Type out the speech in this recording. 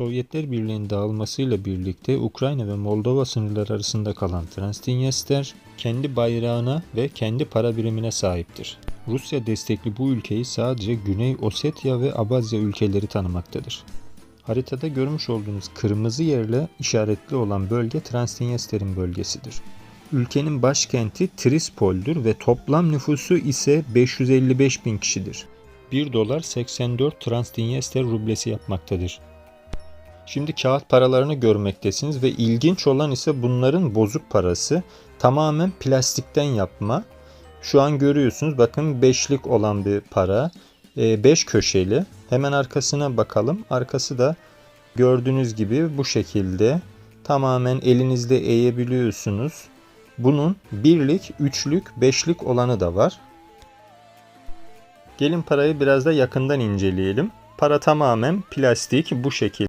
Sovyetler Birliği'nin dağılmasıyla birlikte Ukrayna ve Moldova sınırları arasında kalan Transdniester kendi bayrağına ve kendi para birimine sahiptir. Rusya destekli bu ülkeyi sadece Güney Ossetya ve Abazya ülkeleri tanımaktadır. Haritada görmüş olduğunuz kırmızı yerle işaretli olan bölge Transdniester'in bölgesidir. Ülkenin başkenti Trispol'dür ve toplam nüfusu ise 555 bin kişidir. 1 dolar 84 Transdniester rublesi yapmaktadır. Şimdi kağıt paralarını görmektesiniz ve ilginç olan ise bunların bozuk parası tamamen plastikten yapma. Şu an görüyorsunuz bakın beşlik olan bir para. 5 köşeli. Hemen arkasına bakalım. Arkası da gördüğünüz gibi bu şekilde tamamen elinizde eğebiliyorsunuz. Bunun birlik, üçlük, beşlik olanı da var. Gelin parayı biraz da yakından inceleyelim. Para tamamen plastik bu şekilde.